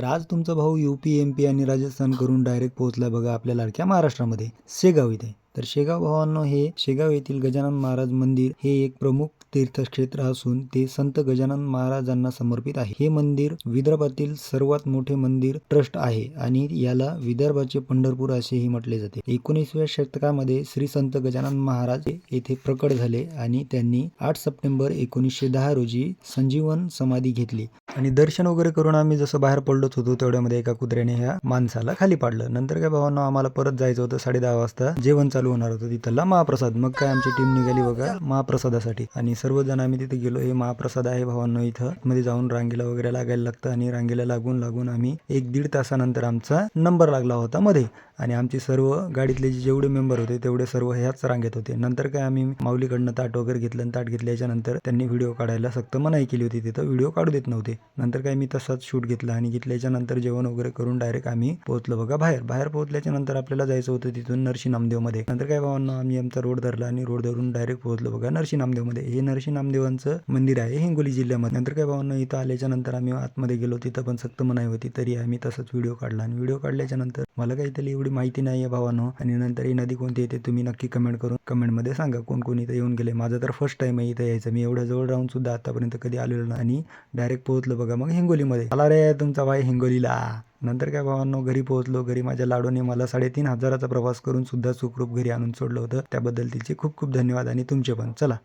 तर आज तुमचा भाऊ यू पी एम पी आणि राजस्थान करून डायरेक्ट पोहोचला बघा आपल्या लाडक्या महाराष्ट्रामध्ये. सेगाव इथे. तर शेगाव भावांनो हे शेगाव येथील गजानन महाराज मंदिर हे एक प्रमुख तीर्थक्षेत्र असून ते संत गजानन महाराजांना समर्पित आहे. हे मंदिर विदर्भातील सर्वात मोठे मंदिर ट्रस्ट आहे आणि याला विदर्भाचे पंढरपूर असेही म्हटले जाते. एकोणीसव्या शतकामध्ये श्री संत गजानन महाराज येथे प्रकट झाले आणि त्यांनी आठ सप्टेंबर एकोणीसशे दहा रोजी संजीवन समाधी घेतली. आणि दर्शन वगैरे करून आम्ही जसं बाहेर पडलोच होतो तेवढ्यामध्ये एका कुत्र्याने ह्या माणसाला खाली पाडलं. नंतर काय भावांना आम्हाला परत जायचं होतं साडे दहा वाजता. जेवण चालू होणार होतं. तिथला महाप्रसाद. मग काय आमची टीम निघाली बघा महाप्रसादासाठी. आणि सर्वजण आम्ही तिथे गेलो. हे महाप्रसाद आहे भावांनो इथं. मध्ये जाऊन रांगेला वगैरे लागायला लागतं आणि रांगेला लागून लागून आम्ही एक दीड तासानंतर आमचा नंबर लागला होता मध्ये. आणि आमचे सर्व गाडीतले जे जेवढे मेंबर होते तेवढे सर्व ह्याच रांगेत होते. नंतर काय आम्ही माऊलीकडनं ताट वगैरे घेतलं आणि ताट घेतल्याच्या नंतर त्यांनी व्हिडिओ काढायला सक्त मनाई केली होती. तिथं व्हिडिओ काढू देत नव्हते. नंतर काय मी तसाच शूट घेतला आणि घेतल्याच्या नंतर जेवण वगैरे करून डायरेक्ट आम्ही पोहोचलो बघा बाहेर. बाहेर पोहोचल्याच्या नंतर आपल्याला जायचं होतं तिथून नरशी नामदेवमध्ये. नंतर काय भावांना आम्ही आमचा रोड धरला आणि रोड धरून डायरेक्ट पोहोचलो. बघा नरशी नामदेवमध्ये हे नरशी नामदेवांचं मंदिर आहे हिंगोली जिल्ह्यामध्ये. नंतर काय भावांना इथं आल्याच्यानंतर आम्ही आतमध्ये गेलो. तिथं पण सक्त मनाई होती तरी आम्ही तसंच व्हिडिओ काढला. आणि व्हिडिओ काढल्याच्या नंतर मला काही तरी एवढी माहिती नाही आहे भावानो. आणि नंतर ही नदी कोणती येते तुम्ही नक्की कमेंट करून कमेंटमध्ये सांगा. कोण कोण इथं येऊन गेले. माझं तर फर्स्ट टाइम आहे इथं यायचं. मी एवढ्या जवळ राहून सुद्धा आतापर्यंत कधी आलेलो नाही. आणि डायरेक्ट पोहोचलो बघा मग हिंगोलीमध्ये. आला रे तुमचा भाई हिंगोलीला. नंतर काय भावांनो घरी पोहोचलो घरी माझ्या लाडूने मला साडेतीन हजाराचा प्रवास करून सुद्धा सुखरूप घरी आणून सोडलं होतं. त्याबद्दल तिचे खूप खूप धन्यवाद आणि तुमचे पण. चला.